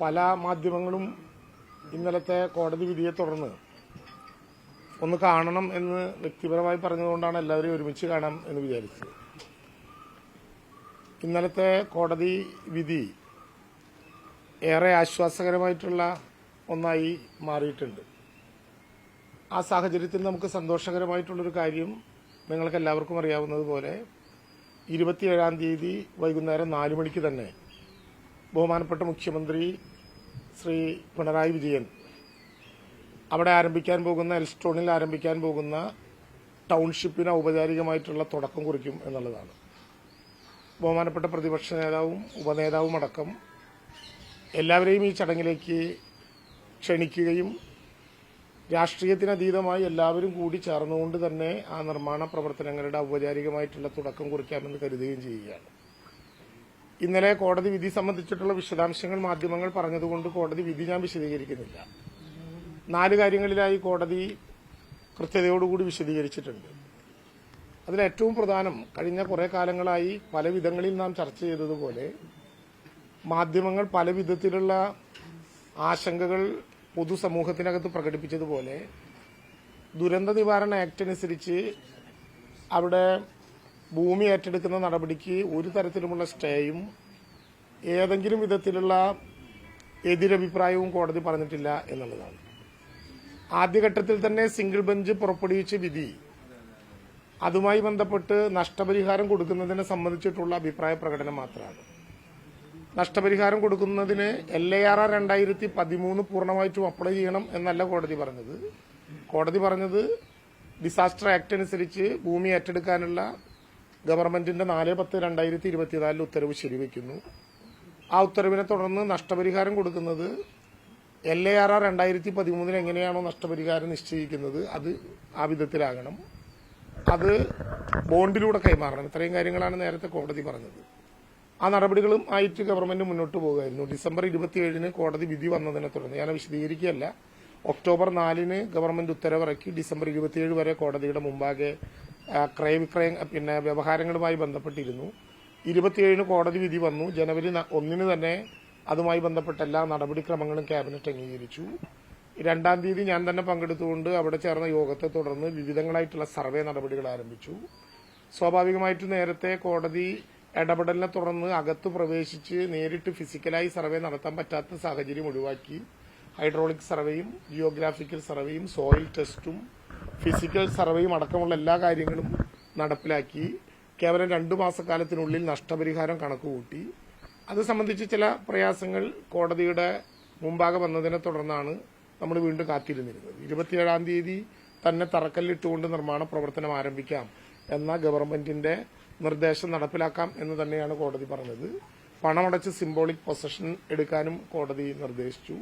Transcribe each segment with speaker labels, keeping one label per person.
Speaker 1: പല മാധ്യമങ്ങളും ഇന്നലത്തെ കോടതി വിധിയെ തുടർന്ന് ഒന്ന് കാണണം എന്ന് വ്യക്തിപരമായി പറഞ്ഞതുകൊണ്ടാണ് എല്ലാവരെയും ഒരുമിച്ച് കാണാം എന്ന് വിചാരിച്ചത്. ഇന്നലത്തെ കോടതി വിധി ഏറെ ആശ്വാസകരമായിട്ടുള്ള ഒന്നായി മാറിയിട്ടുണ്ട്. ആ സാഹചര്യത്തിൽ നമുക്ക് സന്തോഷകരമായിട്ടുള്ളൊരു കാര്യം നിങ്ങൾക്ക് എല്ലാവർക്കും അറിയാവുന്നതുപോലെ ഇരുപത്തിയേഴാം തീയതി വൈകുന്നേരം നാല് മണിക്ക് തന്നെ ബഹുമാനപ്പെട്ട മുഖ്യമന്ത്രി ശ്രീ പിണറായി വിജയൻ. അവിടെ ആരംഭിക്കാൻ പോകുന്ന എൽസ്റ്റോണിൽ ആരംഭിക്കാൻ പോകുന്ന ടൗൺഷിപ്പിന് ഔപചാരികമായിട്ടുള്ള തുടക്കം കുറിക്കും എന്നുള്ളതാണ്. ബഹുമാനപ്പെട്ട പ്രതിപക്ഷ നേതാവും ഉപനേതാവും അടക്കം എല്ലാവരെയും ഈ ചടങ്ങിലേക്ക് ക്ഷണിക്കുകയും രാഷ്ട്രീയത്തിനതീതമായി എല്ലാവരും കൂടി ചേർന്നുകൊണ്ട് തന്നെ ആ നിർമ്മാണ പ്രവർത്തനങ്ങളുടെ ഔപചാരികമായിട്ടുള്ള തുടക്കം കുറിക്കാമെന്ന് കരുതുകയും ചെയ്യുകയാണ്. ഇന്നലെ കോടതി വിധി സംബന്ധിച്ചിട്ടുള്ള വിശദാംശങ്ങൾ മാധ്യമങ്ങൾ പറഞ്ഞതുകൊണ്ട് കോടതി വിധി ഞാൻ വിശദീകരിക്കുന്നില്ല. നാല് കാര്യങ്ങളിലായി കോടതി കൃത്യതയോടുകൂടി വിശദീകരിച്ചിട്ടുണ്ട്. അതിലേറ്റവും പ്രധാനം കഴിഞ്ഞ കുറെ കാലങ്ങളായി പല വിധങ്ങളിൽ നാം ചർച്ച ചെയ്തതുപോലെ മാധ്യമങ്ങൾ പല വിധത്തിലുള്ള ആശങ്കകൾ പൊതുസമൂഹത്തിനകത്ത് പ്രകടിപ്പിച്ചതുപോലെ ദുരന്ത നിവാരണ ആക്ട് അനുസരിച്ച് അവിടെ ഭൂമി ഏറ്റെടുക്കുന്ന നടപടിക്ക് ഒരു തരത്തിലുമുള്ള സ്റ്റേയും ഏതെങ്കിലും വിധത്തിലുള്ള എതിരഭിപ്രായവും കോടതി പറഞ്ഞിട്ടില്ല എന്നുള്ളതാണ്. ആദ്യഘട്ടത്തിൽ തന്നെ സിംഗിൾ ബെഞ്ച് പുറപ്പെടുവിച്ച വിധി അതുമായി ബന്ധപ്പെട്ട് നഷ്ടപരിഹാരം കൊടുക്കുന്നതിനെ സംബന്ധിച്ചിട്ടുള്ള അഭിപ്രായ പ്രകടനം മാത്രമാണ്. നഷ്ടപരിഹാരം കൊടുക്കുന്നതിന് എൽ എ ആർ ആർ രണ്ടായിരത്തി പതിമൂന്ന് പൂർണമായിട്ടും അപ്ലൈ ചെയ്യണം എന്നല്ല കോടതി പറഞ്ഞത്. കോടതി പറഞ്ഞത് ഡിസാസ്റ്റർ ആക്ട് അനുസരിച്ച് ഭൂമി ഏറ്റെടുക്കാനുള്ള ഗവൺമെന്റിന്റെ നാല് പത്ത് രണ്ടായിരത്തി ഇരുപത്തിനാലിൽ ഉത്തരവ് ശരിവെക്കുന്നു. ആ ഉത്തരവിനെ തുടർന്ന് നഷ്ടപരിഹാരം കൊടുക്കുന്നത് എൽ എ ആർ ആർ രണ്ടായിരത്തി പതിമൂന്നിൽ എങ്ങനെയാണോ നഷ്ടപരിഹാരം നിശ്ചയിക്കുന്നത് അത് ആ വിധത്തിലാകണം. അത് ബോണ്ടിലൂടെ കൈമാറണം. ഇത്രയും കാര്യങ്ങളാണ് നേരത്തെ കോടതി പറഞ്ഞത്. ആ നടപടികളും ആയിട്ട് ഗവൺമെന്റ് മുന്നോട്ട് പോകുമായിരുന്നു ഡിസംബർ ഇരുപത്തിയേഴിന് കോടതി വിധി വന്നതിനെ തുടർന്ന്. ഞാൻ വിശദീകരിക്കുകയല്ല. ഒക്ടോബർ നാലിന് ഗവൺമെന്റ് ഉത്തരവിറക്കി. ഡിസംബർ ഇരുപത്തിയേഴ് വരെ കോടതിയുടെ മുമ്പാകെ ക്രയവിക്രയ പിന്നെ വ്യവഹാരങ്ങളുമായി ബന്ധപ്പെട്ടിരുന്നു. ഇരുപത്തിയേഴിന് കോടതി വിധി വന്നു. ജനുവരി ഒന്നിന് തന്നെ അതുമായി ബന്ധപ്പെട്ട എല്ലാ നടപടിക്രമങ്ങളും ക്യാബിനറ്റ് അംഗീകരിച്ചു. രണ്ടാം തീയതി ഞാൻ തന്നെ പങ്കെടുത്തുകൊണ്ട് അവിടെ ചേർന്ന യോഗത്തെ തുടർന്ന് വിവിധങ്ങളായിട്ടുള്ള സർവേ നടപടികൾ ആരംഭിച്ചു. സ്വാഭാവികമായിട്ടും നേരത്തെ കോടതി ഇടപെടലിനെ തുടർന്ന് അകത്ത് പ്രവേശിച്ച് നേരിട്ട് ഫിസിക്കലായി സർവേ നടത്താൻ പറ്റാത്ത സാഹചര്യം ഒഴിവാക്കി. ഹൈഡ്രോളിക് സർവേയും ജിയോഗ്രാഫിക്കൽ സർവേയും സോയിൽ ടെസ്റ്റും ഫിസിക്കൽ സർവേയും അടക്കമുള്ള എല്ലാ കാര്യങ്ങളും നടപ്പിലാക്കി കേവലം രണ്ടു മാസക്കാലത്തിനുള്ളിൽ നഷ്ടപരിഹാരം കണക്കുകൂട്ടി അത് സംബന്ധിച്ച് ചില പ്രയാസങ്ങൾ കോടതിയുടെ മുമ്പാകെ വന്നതിനെ തുടർന്നാണ് നമ്മൾ വീണ്ടും കാത്തിരുന്നിരുന്നത്. ഇരുപത്തിയേഴാം തീയതി തന്നെ തറക്കല്ലിട്ടുകൊണ്ട് നിർമ്മാണ പ്രവർത്തനം ആരംഭിക്കാം എന്ന ഗവൺമെന്റിന്റെ നിർദ്ദേശം നടപ്പിലാക്കാം എന്ന് തന്നെയാണ് കോടതി പറഞ്ഞത്. പണമടച്ച് സിംബോളിക് പൊസഷൻ എടുക്കാനും കോടതി നിർദ്ദേശിച്ചു.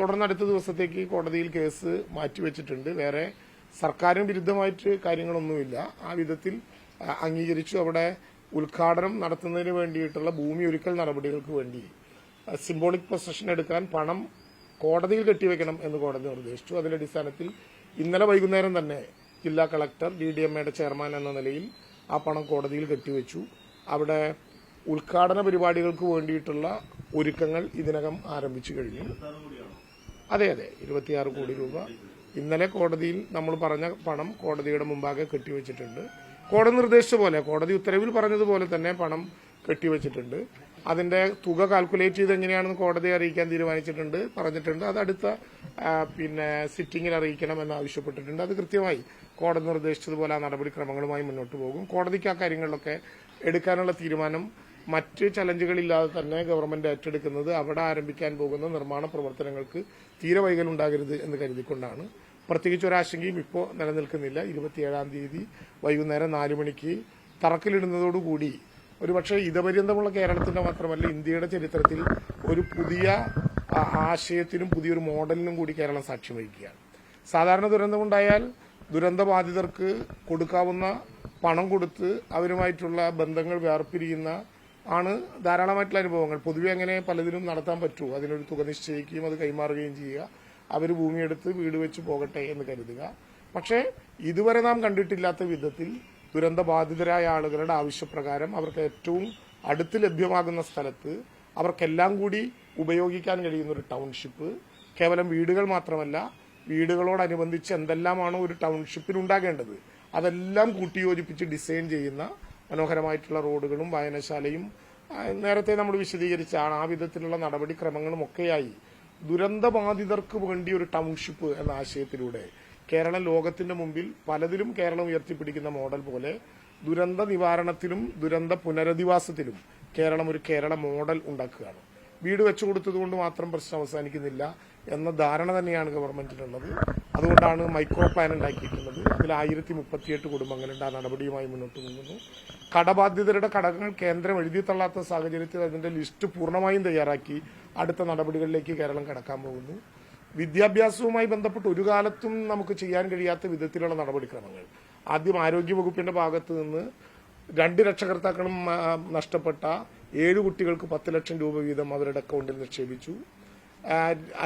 Speaker 1: തുടർന്ന് അടുത്ത ദിവസത്തേക്ക് കോടതിയിൽ കേസ് മാറ്റിവെച്ചിട്ടുണ്ട്. വേറെ സർക്കാരിന് വിരുദ്ധമായിട്ട് കാര്യങ്ങളൊന്നുമില്ല. ആ വിധത്തിൽ അംഗീകരിച്ചു. അവിടെ ഉദ്ഘാടനം നടത്തുന്നതിന് വേണ്ടിയിട്ടുള്ള ഭൂമി ഒരുക്കൽ നടപടികൾക്ക് വേണ്ടി സിംബോളിക് പൊസഷൻ എടുക്കാൻ പണം കോടതിയിൽ കെട്ടിവെക്കണം എന്ന് കോടതി നിർദ്ദേശിച്ചു. അതിന്റെ അടിസ്ഥാനത്തിൽ ഇന്നലെ വൈകുന്നേരം തന്നെ ജില്ലാ കളക്ടർ ഡി ഡി എം എയുടെ ചെയർമാൻ എന്ന നിലയിൽ ആ പണം കോടതിയിൽ കെട്ടിവെച്ചു. അവിടെ ഉദ്ഘാടന പരിപാടികൾക്ക് വേണ്ടിയിട്ടുള്ള ഒരുക്കങ്ങൾ ഇതിനകം ആരംഭിച്ചു കഴിഞ്ഞു. അതെ അതെ. ഇരുപത്തിയാറ് കോടി രൂപ ഇന്നലെ കോടതിയിൽ നമ്മൾ പറഞ്ഞ പണം കോടതിയുടെ മുമ്പാകെ കെട്ടിവെച്ചിട്ടുണ്ട്. കോടതി നിർദ്ദേശിച്ച പോലെ കോടതി ഉത്തരവിൽ പറഞ്ഞതുപോലെ തന്നെ പണം കെട്ടിവെച്ചിട്ടുണ്ട്. അതിന്റെ തുക കാൽക്കുലേറ്റ് ചെയ്ത് എങ്ങനെയാണെന്ന് കോടതിയെ അറിയിക്കാൻ തീരുമാനിച്ചിട്ടുണ്ട് പറഞ്ഞിട്ടുണ്ട്. അത് അടുത്ത പിന്നെ സിറ്റിംഗിൽ അറിയിക്കണം എന്ന് ആവശ്യപ്പെട്ടിട്ടുണ്ട്. അത് കൃത്യമായി കോടതി നിർദ്ദേശിച്ചതുപോലെ ആ നടപടിക്രമങ്ങളുമായി മുന്നോട്ട് പോകും. കോടതിക്ക് ആ കാര്യങ്ങളിലൊക്കെ എടുക്കാനുള്ള തീരുമാനം മറ്റ് ചലഞ്ചുകളില്ലാതെ തന്നെ ഗവൺമെന്റ് ഏറ്റെടുക്കുന്നത് അവിടെ ആരംഭിക്കാൻ പോകുന്ന നിർമ്മാണ പ്രവർത്തനങ്ങൾക്ക് തീരെ വൈകലുണ്ടാകരുത് എന്ന് കരുതിക്കൊണ്ടാണ്. പ്രത്യേകിച്ച് ഒരാശങ്കയും ഇപ്പോൾ നിലനിൽക്കുന്നില്ല. ഇരുപത്തിയേഴാം തീയതി വൈകുന്നേരം നാല് മണിക്ക് തറക്കല്ലിടുന്നതോടുകൂടി ഒരുപക്ഷെ ഇതപര്യന്തമുള്ള കേരളത്തിന്റെ മാത്രമല്ല ഇന്ത്യയുടെ ചരിത്രത്തിൽ ഒരു പുതിയ ആശയത്തിനും പുതിയൊരു മോഡലിനും കൂടി കേരളം സാക്ഷ്യം വഹിക്കുകയാണ്. സാധാരണ ദുരന്തമുണ്ടായാൽ ദുരന്തബാധിതർക്ക് കൊടുക്കാവുന്ന പണം കൊടുത്ത് അവരുമായിട്ടുള്ള ബന്ധങ്ങൾ വേർപിരിയുന്ന ആണ് ധാരാളമായിട്ടുള്ള അനുഭവങ്ങൾ. പൊതുവെ അങ്ങനെ പലതിനും നടത്താൻ പറ്റൂ. അതിനൊരു തുക നിശ്ചയിക്കുകയും അത് കൈമാറുകയും ചെയ്യുക. അവർ ഭൂമിയെടുത്ത് വീട് വെച്ച് പോകട്ടെ എന്ന് കരുതുക. പക്ഷേ ഇതുവരെ നാം കണ്ടിട്ടില്ലാത്ത വിധത്തിൽ ദുരന്തബാധിതരായ ആളുകളുടെ ആവശ്യപ്രകാരം അവർക്ക് ഏറ്റവും അടുത്ത് ലഭ്യമാകുന്ന സ്ഥലത്ത് അവർക്കെല്ലാം കൂടി ഉപയോഗിക്കാൻ കഴിയുന്ന ഒരു ടൗൺഷിപ്പ്. കേവലം വീടുകൾ മാത്രമല്ല വീടുകളോടനുബന്ധിച്ച് എന്തെല്ലാമാണോ ഒരു ടൗൺഷിപ്പിൽ ഉണ്ടാകേണ്ടത് അതെല്ലാം കൂട്ടിയോജിപ്പിച്ച് ഡിസൈൻ ചെയ്യുന്ന മനോഹരമായിട്ടുള്ള റോഡുകളും വായനശാലയും നേരത്തെ നമ്മൾ വിശദീകരിച്ചാണ് ആ വിധത്തിലുള്ള നടപടിക്രമങ്ങളും ഒക്കെയായി ദുരന്തബാധിതർക്ക് വേണ്ടി ഒരു ടൗൺഷിപ്പ് എന്ന ആശയത്തിലൂടെ കേരളം ലോകത്തിന്റെ മുമ്പിൽ പലതിലും കേരളം ഉയർത്തിപ്പിടിക്കുന്ന മോഡൽ പോലെ ദുരന്ത നിവാരണത്തിലും ദുരന്ത പുനരധിവാസത്തിലും കേരളം ഒരു കേരള മോഡൽ ഉണ്ടാക്കുകയാണ്. വീട് വെച്ചു കൊടുത്തതുകൊണ്ട് മാത്രം പ്രശ്നം അവസാനിക്കുന്നില്ല എന്ന ധാരണ തന്നെയാണ് ഗവൺമെന്റിനുള്ളത് അതുകൊണ്ടാണ് മൈക്രോ പ്ലാൻ ഉണ്ടാക്കിയിട്ടുള്ളത്. അതിൽ ആയിരത്തി മുപ്പത്തിയെട്ട് കുടുംബങ്ങളുണ്ട്. ആ നടപടിയുമായി മുന്നോട്ട് പോകുന്നു. കടബാധ്യതരുടെ ഘടകങ്ങൾ കേന്ദ്രം എഴുതിത്തള്ളാത്ത സാഹചര്യത്തിൽ അതിന്റെ ലിസ്റ്റ് പൂർണമായും തയ്യാറാക്കി അടുത്ത നടപടികളിലേക്ക് കേരളം കടക്കാൻ പോകുന്നു. വിദ്യാഭ്യാസവുമായി ബന്ധപ്പെട്ട് ഒരു കാലത്തും നമുക്ക് ചെയ്യാൻ കഴിയാത്ത വിധത്തിലുള്ള നടപടിക്രമങ്ങൾ. ആദ്യം ആരോഗ്യവകുപ്പിന്റെ ഭാഗത്ത് നിന്ന് രണ്ട് രക്ഷകർത്താക്കളും നഷ്ടപ്പെട്ട ഏഴ് കുട്ടികൾക്ക് പത്ത് ലക്ഷം രൂപ വീതം അവരുടെ അക്കൗണ്ടിൽ നിക്ഷേപിച്ചു.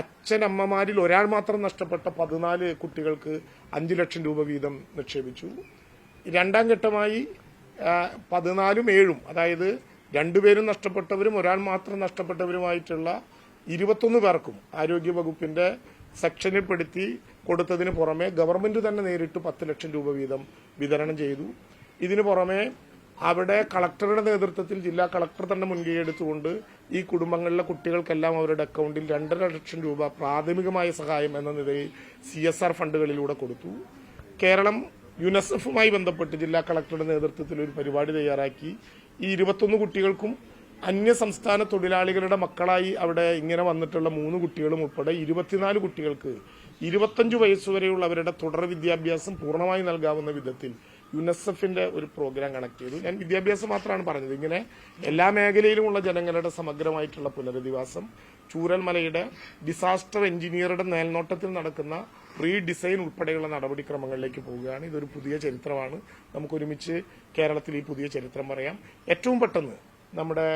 Speaker 1: അച്ഛനമ്മമാരിൽ ഒരാൾ മാത്രം നഷ്ടപ്പെട്ട പതിനാല് കുട്ടികൾക്ക് അഞ്ച് ലക്ഷം രൂപ വീതം നിക്ഷേപിച്ചു. രണ്ടാം ഘട്ടമായി പതിനാലും ഏഴും അതായത് രണ്ടുപേരും നഷ്ടപ്പെട്ടവരും ഒരാൾ മാത്രം നഷ്ടപ്പെട്ടവരുമായിട്ടുള്ള ഇരുപത്തൊന്ന് പേർക്കും ആരോഗ്യവകുപ്പിന്റെ സെക്ഷനിൽ പെടുത്തി കൊടുത്തതിന് പുറമെ ഗവൺമെന്റ് തന്നെ നേരിട്ട് പത്ത് ലക്ഷം രൂപ വീതം വിതരണം ചെയ്തു. ഇതിനു പുറമെ അവിടെ കളക്ടറുടെ നേതൃത്വത്തിൽ ജില്ലാ കളക്ടർ തന്നെ മുൻകൈ എടുത്തുകൊണ്ട് ഈ കുടുംബങ്ങളിലെ കുട്ടികൾക്കെല്ലാം അവരുടെ അക്കൗണ്ടിൽ രണ്ടര ലക്ഷം രൂപ പ്രാഥമികമായ സഹായം എന്ന നിലയിൽ സി ഫണ്ടുകളിലൂടെ കൊടുത്തു. കേരളം യുനെസെഫുമായി ബന്ധപ്പെട്ട് ജില്ലാ കളക്ടറുടെ നേതൃത്വത്തിൽ ഒരു പരിപാടി തയ്യാറാക്കി. ഈ ഇരുപത്തൊന്ന് കുട്ടികൾക്കും അന്യ സംസ്ഥാന തൊഴിലാളികളുടെ മക്കളായി അവിടെ ഇങ്ങനെ വന്നിട്ടുള്ള മൂന്ന് കുട്ടികളും ഉൾപ്പെടെ ഇരുപത്തിനാല് കുട്ടികൾക്ക് ഇരുപത്തഞ്ച് വയസ്സുവരെയുള്ള അവരുടെ തുടർ വിദ്യാഭ്യാസം പൂർണമായി നൽകാവുന്ന വിധത്തിൽ യുനെസെഫിന്റെ ഒരു പ്രോഗ്രാം കണക്ട് ചെയ്തു. ഞാൻ വിദ്യാഭ്യാസം മാത്രമാണ് പറഞ്ഞത്. ഇങ്ങനെ എല്ലാ മേഖലയിലുമുള്ള ജനങ്ങളുടെ സമഗ്രമായിട്ടുള്ള പുനരധിവാസം ചൂരൽമലയുടെ ഡിസാസ്റ്റർ എഞ്ചിനീയറുടെ മേൽനോട്ടത്തിൽ നടക്കുന്ന റീഡിസൈൻ ഉൾപ്പെടെയുള്ള നടപടിക്രമങ്ങളിലേക്ക് പോവുകയാണ്. ഇതൊരു പുതിയ ചരിത്രമാണ്. നമുക്ക് ഒരുമിച്ച് കേരളത്തിൽ ഈ പുതിയ ചരിത്രം പറയാം. ഏറ്റവും പെട്ടെന്ന് നമ്മുടെ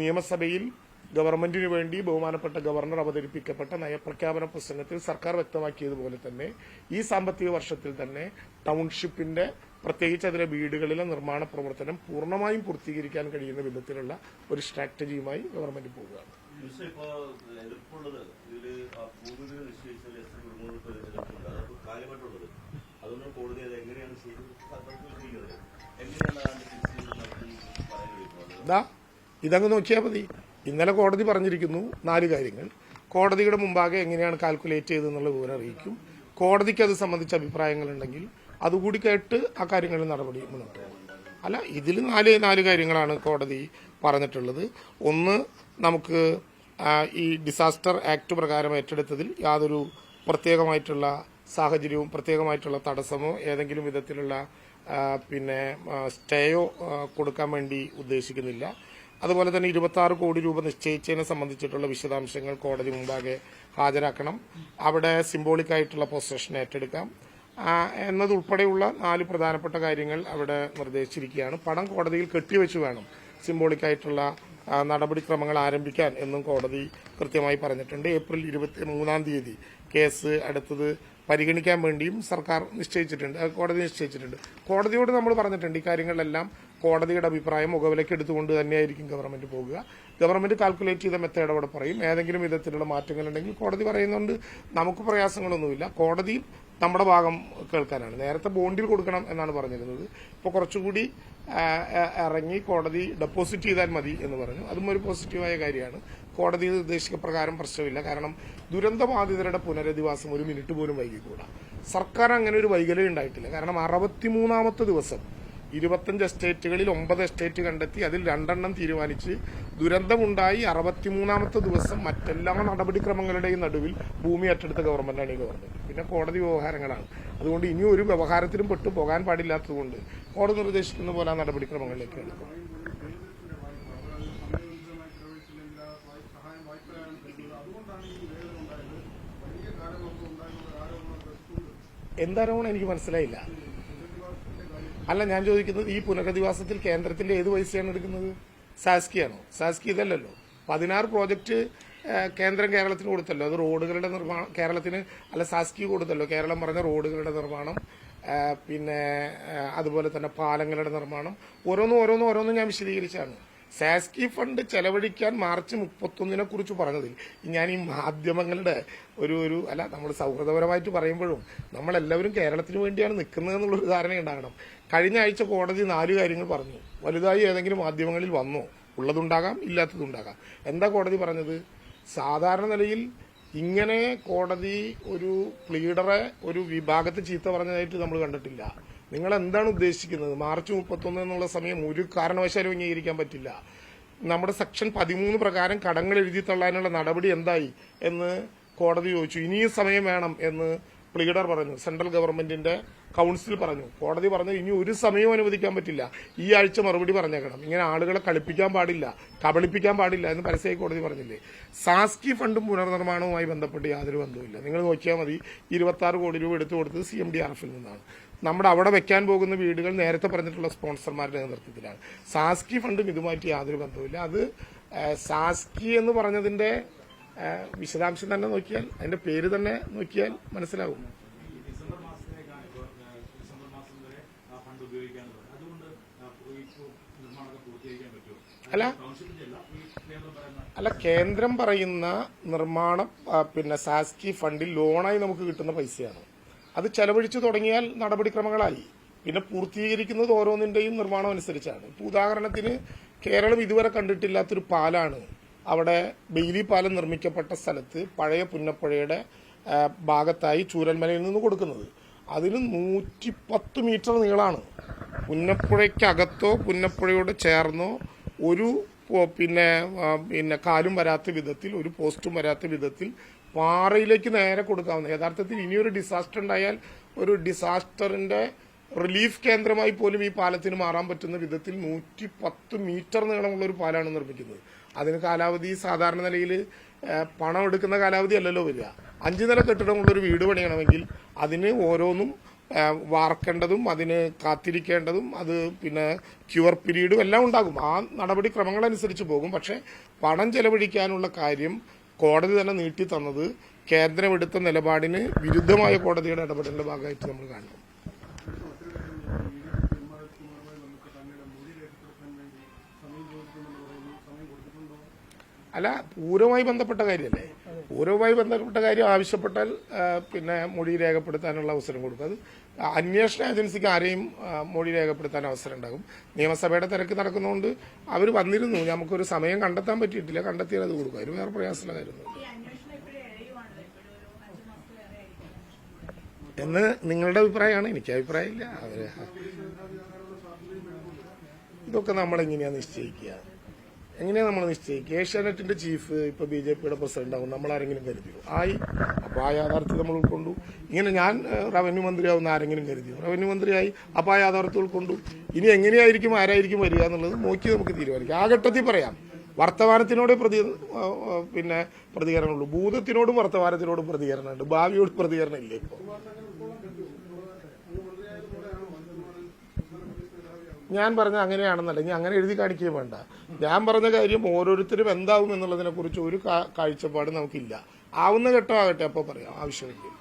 Speaker 1: നിയമസഭയിൽ ഗവൺമെന്റിന് വേണ്ടി ബഹുമാനപ്പെട്ട ഗവർണർ അവതരിപ്പിക്കപ്പെട്ട നയപ്രഖ്യാപന പ്രസംഗത്തിൽ സർക്കാർ വ്യക്തമാക്കിയതുപോലെ തന്നെ ഈ സാമ്പത്തിക വർഷത്തിൽ തന്നെ ടൗൺഷിപ്പിന്റെ പ്രത്യേകിച്ച് അതിലെ വീടുകളിലെ നിർമ്മാണ പ്രവർത്തനം പൂർണമായും പൂർത്തീകരിക്കാൻ കഴിയുന്ന വിധത്തിലുള്ള ഒരു സ്ട്രാറ്റജിയുമായി ഗവൺമെന്റ് പോവുകയാണ്.
Speaker 2: എങ്ങനെയാണ്
Speaker 1: ഇതങ്ങ് നോക്കിയാൽ മതി. ഇന്നലെ കോടതി പറഞ്ഞിരിക്കുന്നു നാല് കാര്യങ്ങൾ. കോടതിയുടെ മുമ്പാകെ എങ്ങനെയാണ് കാൽക്കുലേറ്റ് ചെയ്തതെന്നുള്ള വിവരം അറിയിക്കും. കോടതിക്ക് അത് സംബന്ധിച്ച അഭിപ്രായങ്ങൾ ഉണ്ടെങ്കിൽ അതുകൂടി കേട്ട് ആ കാര്യങ്ങളിൽ നടപടി മുന്നോട്ട് അല്ല ഇതിൽ നാല് നാല് കാര്യങ്ങളാണ് കോടതി പറഞ്ഞിട്ടുള്ളത്. ഒന്ന് നമുക്ക് ഈ ഡിസാസ്റ്റർ ആക്ട് പ്രകാരം ഏറ്റെടുത്തതിൽ യാതൊരു പ്രത്യേകമായിട്ടുള്ള സാഹചര്യവും പ്രത്യേകമായിട്ടുള്ള തടസ്സമോ ഏതെങ്കിലും വിധത്തിലുള്ള പിന്നെ സ്റ്റേയോ കൊടുക്കാൻ വേണ്ടി ഉദ്ദേശിക്കുന്നില്ല. അതുപോലെ തന്നെ ഇരുപത്തി കോടി രൂപ നിശ്ചയിച്ചതിനെ സംബന്ധിച്ചിട്ടുള്ള വിശദാംശങ്ങൾ കോടതി മുമ്പാകെ ഹാജരാക്കണം. അവിടെ സിംബോളിക് ആയിട്ടുള്ള പൊസഷൻ ഏറ്റെടുക്കാം. എന്നതുൾപ്പെടെയുള്ള നാല് പ്രധാനപ്പെട്ട കാര്യങ്ങൾ അവിടെ നിർദ്ദേശിച്ചിരിക്കുകയാണ്. പണം കോടതിയിൽ കെട്ടിവെച്ച് വേണം സിംബോളിക് ആയിട്ടുള്ള നടപടിക്രമങ്ങൾ ആരംഭിക്കാൻ എന്നും കോടതി കൃത്യമായി പറഞ്ഞിട്ടുണ്ട്. ഏപ്രിൽ ഇരുപത്തി മൂന്നാം തീയതി കേസ് അടുത്തത് പരിഗണിക്കാൻ വേണ്ടിയും സർക്കാർ നിശ്ചയിച്ചിട്ടുണ്ട്. കോടതി നിശ്ചയിച്ചിട്ടുണ്ട്. കോടതിയോട് നമ്മൾ പറഞ്ഞിട്ടുണ്ട് ഈ കാര്യങ്ങളിലെല്ലാം കോടതിയുടെ അഭിപ്രായം മുഖവിലേക്ക് എടുത്തുകൊണ്ട് തന്നെയായിരിക്കും ഗവൺമെന്റ് പോകുക. ഗവൺമെന്റ് കാൽക്കുലേറ്റ് ചെയ്ത മെത്തേഡ് അവിടെ പറയും. ഏതെങ്കിലും വിധത്തിലുള്ള മാറ്റങ്ങളുണ്ടെങ്കിൽ കോടതി പറയുന്നുണ്ട്. നമുക്ക് പ്രയാസങ്ങളൊന്നുമില്ല. കോടതി നമ്മുടെ ഭാഗം കേൾക്കാനാണ്. നേരത്തെ ബോണ്ടിൽ കൊടുക്കണം എന്നാണ് പറഞ്ഞിരുന്നത്. ഇപ്പോൾ കുറച്ചുകൂടി ഇറങ്ങി കോടതി ഡെപ്പോസിറ്റ് ചെയ്താൽ മതി എന്ന് പറഞ്ഞു. അതും ഒരു പോസിറ്റീവായ കാര്യമാണ്. കോടതി നിർദ്ദേശിക്കപ്രകാരം പ്രശ്നമില്ല. കാരണം ദുരന്തബാധിതരുടെ പുനരധിവാസം ഒരു മിനിറ്റ് പോലും വൈകിക്കൂടാ. സർക്കാർ അങ്ങനെ ഒരു വൈകല്യം ഉണ്ടായിട്ടില്ല. കാരണം അറുപത്തിമൂന്നാമത്തെ ദിവസം ഇരുപത്തഞ്ച് എസ്റ്റേറ്റുകളിൽ ഒമ്പത് എസ്റ്റേറ്റ് കണ്ടെത്തി അതിൽ രണ്ടെണ്ണം തീരുമാനിച്ച് ദുരന്തമുണ്ടായി അറുപത്തിമൂന്നാമത്തെ ദിവസം മറ്റെല്ലാ നടപടിക്രമങ്ങളുടെയും നടുവിൽ ഭൂമി ഏറ്റെടുത്ത ഗവൺമെന്റാണ് ഈ ഗവൺമെന്റ്. പിന്നെ കോടതി വ്യവഹാരങ്ങളാണ്. അതുകൊണ്ട് ഇനി ഒരു വ്യവഹാരത്തിലും പെട്ടു പോകാൻ പാടില്ലാത്തതുകൊണ്ട് കോടതി നിർദ്ദേശിക്കുന്ന പോലെ ആ നടപടിക്രമങ്ങളിലേക്ക് എടുക്കും. എന്താരോണം എനിക്ക് മനസ്സിലായില്ല. അല്ല ഞാൻ ചോദിക്കുന്നത് ഈ പുനരധിവാസത്തിൽ കേന്ദ്രത്തിന്റെ ഏത് പൈസയാണ് എടുക്കുന്നത്? സാസ്കിയാണോ? സാസ്കി ഇതല്ലല്ലോ. പതിനാറ് പ്രോജക്റ്റ് കേന്ദ്രം കേരളത്തിന് കൊടുത്തല്ലോ. അത് റോഡുകളുടെ നിർമ്മാണം കേരളത്തിന് അല്ല സാസ്കി കൊടുത്തല്ലോ. കേരളം പറഞ്ഞ റോഡുകളുടെ നിർമ്മാണം പിന്നെ അതുപോലെ തന്നെ പാലങ്ങളുടെ നിർമ്മാണം. ഓരോന്നും ഓരോന്നും ഓരോന്നും ഞാൻ വിശദീകരിച്ചാണ്. സാസ്കി ഫണ്ട് ചെലവഴിക്കാൻ മാർച്ച് മുപ്പത്തൊന്നിനെ കുറിച്ച് പറഞ്ഞതിൽ ഞാൻ ഈ മാധ്യമങ്ങളുടെ ഒരു ഒരു അല്ല നമ്മൾ സൗഹൃദപരമായിട്ട് പറയുമ്പോഴും നമ്മളെല്ലാവരും കേരളത്തിന് വേണ്ടിയാണ് നിൽക്കുന്നത് എന്നുള്ളൊരു ധാരണ ഉണ്ടാകണം കഴിഞ്ഞ ആഴ്ച കോടതി നാല് കാര്യങ്ങൾ പറഞ്ഞു. വലുതായി ഏതെങ്കിലും മാധ്യമങ്ങളിൽ വന്നോ? ഉള്ളതുണ്ടാകാം ഇല്ലാത്തതുണ്ടാകാം. എന്താ കോടതി പറഞ്ഞത്? സാധാരണ നിലയിൽ ഇങ്ങനെ കോടതി ഒരു പ്ലീഡറെ ഒരു വിഭാഗത്തെ ചീത്ത പറഞ്ഞതായിട്ട് നമ്മൾ കണ്ടിട്ടില്ല. നിങ്ങൾ എന്താണ് ഉദ്ദേശിക്കുന്നത്? മാർച്ച് മുപ്പത്തൊന്ന് എന്നുള്ള സമയം ഒരു കാരണവശാലും അംഗീകരിക്കാൻ പറ്റില്ല. നമ്മുടെ സെക്ഷൻ പതിമൂന്ന് പ്രകാരം കടങ്ങൾ എഴുതി തള്ളാനുള്ള നടപടി എന്തായി എന്ന് കോടതി ചോദിച്ചു. ഇനിയും സമയം വേണം എന്ന് പ്ലീഡർ പറഞ്ഞു. സെൻട്രൽ ഗവൺമെന്റിന്റെ കൗൺസിൽ പറഞ്ഞു. കോടതി പറഞ്ഞു ഇനി ഒരു സമയവും അനുവദിക്കാൻ പറ്റില്ല. ഈ ആഴ്ച മറുപടി പറഞ്ഞേക്കണം. ഇങ്ങനെ ആളുകളെ കളിപ്പിക്കാൻ പാടില്ല കബളിപ്പിക്കാൻ പാടില്ല എന്ന് പരസ്യമായി കോടതി പറഞ്ഞില്ലേ? സാസ്കി ഫണ്ടും പുനർനിർമ്മാണവുമായി ബന്ധപ്പെട്ട് യാതൊരു ബന്ധവുമില്ല. നിങ്ങൾ നോക്കിയാൽ മതി ഇരുപത്തി കോടി രൂപ എടുത്തു കൊടുത്തത് സി എം ഡി ആർ എഫിൽ നിന്നാണ്. നമ്മുടെ അവിടെ വെക്കാൻ പോകുന്ന വീടുകൾ നേരത്തെ പറഞ്ഞിട്ടുള്ള സ്പോൺസർമാരുടെ നേതൃത്വത്തിലാണ്. സാസ്കി ഫണ്ടും ഇതുമായിട്ട് യാതൊരു ബന്ധവുമില്ല. അത് സാസ്കി എന്ന് പറഞ്ഞതിന്റെ വിശദാംശം തന്നെ നോക്കിയാൽ അതിന്റെ പേര് തന്നെ നോക്കിയാൽ മനസ്സിലാവും
Speaker 3: ഈ ഡിസംബർ മാസത്തിലേക്കാണ് ഇപ്പോൾ ഏഹ്, ഡിസംബർ മാസം വരെ ആ ഫണ്ട് ഉപയോഗിക്കാനുള്ളത് അതുകൊണ്ട് ആ, ഈ ഇപ്പോൾ നിർമ്മാണമൊക്കെ പൂർത്തീകരിക്കാൻ പറ്റുമോ
Speaker 1: അല്ല.
Speaker 3: അല്ല കേന്ദ്രം പറയുന്ന
Speaker 1: നിർമ്മാണ പിന്നെ സാസ്കി ഫണ്ടിൽ ലോണായി നമുക്ക് കിട്ടുന്ന പൈസയാണ്. അത് ചെലവഴിച്ചു തുടങ്ങിയാൽ നടപടിക്രമങ്ങളായി. പിന്നെ പൂർത്തീകരിക്കുന്നത് ഓരോന്നിന്റെയും നിർമ്മാണം അനുസരിച്ചാണ്. ഇപ്പൊ ഉദാഹരണത്തിന് കേരളം ഇതുവരെ കണ്ടിട്ടില്ലാത്തൊരു പാലാണ് അവിടെ ബെയിലി പാലം നിർമ്മിക്കപ്പെട്ട സ്ഥലത്ത് പഴയ പുന്നപ്പുഴയുടെ ഭാഗത്തായി ചൂരൽമലയിൽ നിന്ന് കൊടുക്കുന്നത്. അതിന് നൂറ്റിപ്പത്ത് മീറ്റർ നീളാണ്. പുന്നപ്പുഴയ്ക്കകത്തോ പുന്നപ്പുഴയോട് ചേർന്നോ ഒരു പിന്നെ പിന്നെ കാലും വരാത്ത വിധത്തിൽ ഒരു പോസ്റ്റും വരാത്ത വിധത്തിൽ പാറയിലേക്ക് നേരെ കൊടുക്കാവുന്ന യഥാർത്ഥത്തിൽ ഇനിയൊരു ഡിസാസ്റ്റർ ഉണ്ടായാൽ ഒരു ഡിസാസ്റ്ററിന്റെ റിലീഫ് കേന്ദ്രമായി പോലും ഈ പാലത്തിന് മാറാൻ പറ്റുന്ന വിധത്തിൽ നൂറ്റി പത്ത് മീറ്റർ നീളമുള്ള ഒരു പാലാണ് നിർമ്മിക്കുന്നത്. അതിന് കാലാവധി സാധാരണ നിലയിൽ പണം എടുക്കുന്ന കാലാവധി അല്ലല്ലോ വരിക. അഞ്ചു നില കെട്ടിടമുള്ള ഒരു വീട് പണിയണമെങ്കിൽ അതിന് ഓരോന്നും വാർക്കേണ്ടതും അതിന് കാത്തിരിക്കേണ്ടതും അത് പിന്നെ ക്യൂർ പീരീഡും എല്ലാം ഉണ്ടാകും. ആ നടപടിക്രമങ്ങളനുസരിച്ച് പോകും. പക്ഷേ പണം ചെലവഴിക്കാനുള്ള കാര്യം കോടതി തന്നെ നീട്ടി തന്നത് കേന്ദ്രം എടുത്ത നിലപാടിന് വിരുദ്ധമായ കോടതിയുടെ ഇടപെടലിന്റെ ഭാഗമായിട്ട് നമ്മൾ കാണുന്നു അല്ല പൂരവുമായി ബന്ധപ്പെട്ട കാര്യമല്ലേ? പൂരവുമായി ബന്ധപ്പെട്ട കാര്യം ആവശ്യപ്പെട്ടാൽ പിന്നെ മൊഴി രേഖപ്പെടുത്താനുള്ള അവസരം കൊടുക്കും. അത് അന്വേഷണ ഏജൻസിക്ക് ആരെയും മൊഴി രേഖപ്പെടുത്താൻ അവസരം ഉണ്ടാകും. നിയമസഭയുടെ തിരക്ക് നടക്കുന്നതുകൊണ്ട് അവർ വന്നിരുന്നു. നമുക്കൊരു സമയം കണ്ടെത്താൻ പറ്റിയിട്ടില്ല. കണ്ടെത്തിയാൽ അത് കൊടുക്കും. അതിന് വേറെ പ്രയാസമുള്ള കാര്യമൊന്നും എന്ന് നിങ്ങളുടെ അഭിപ്രായമാണ്. എനിക്ക് അഭിപ്രായമില്ല. അവർ ഇതൊക്കെ നമ്മൾ എങ്ങനെയാ നിശ്ചയിക്കുക? എങ്ങനെയാ നമ്മൾ നിശ്ചയിക്കുക ഏഷ്യാനെറ്റിന്റെ ചീഫ് ഇപ്പൊ ബി ജെ പിയുടെ പ്രസിഡന്റ് ആവും നമ്മൾ ആരെങ്കിലും കരുതിയോ? ആയി. അപ്പൊ ആ യാഥാർത്ഥ്യം നമ്മൾ ഉൾക്കൊണ്ടു. ഇങ്ങനെ ഞാൻ റവന്യൂ മന്ത്രിയാവുന്ന ആരെങ്കിലും കരുതിയോ? റവന്യൂ മന്ത്രിയായി അപ്പൊ ആ യാഥാർത്ഥ്യം ഉൾക്കൊണ്ടു. ഇനി എങ്ങനെയായിരിക്കും ആരായിരിക്കും വരിക എന്നുള്ളത് നോക്കി നമുക്ക് തീരുമാനിക്കാം. ആ ഘട്ടത്തിൽ പറയാം. വർത്തമാനത്തിനോട് പ്രതി പിന്നെ പ്രതികരണമുള്ളൂ. ഭൂതത്തിനോടും വർത്തമാനത്തിനോടും പ്രതികരണമുണ്ട്. ഭാവിയോട് പ്രതികരണം ഇല്ലേ ഇപ്പോൾ ഞാൻ പറഞ്ഞ അങ്ങനെയാണെന്നല്ല. ഇനി അങ്ങനെ എഴുതി കാണിക്കുകയും വേണ്ട. ഞാൻ പറഞ്ഞ കാര്യം ഓരോരുത്തരും എന്താവും എന്നുള്ളതിനെ കുറിച്ച് ഒരു കാഴ്ചപ്പാട് നമുക്കില്ല. ആവുന്ന ഘട്ടമാകട്ടെ അപ്പോൾ പറയാം. ആവശ്യമില്ല.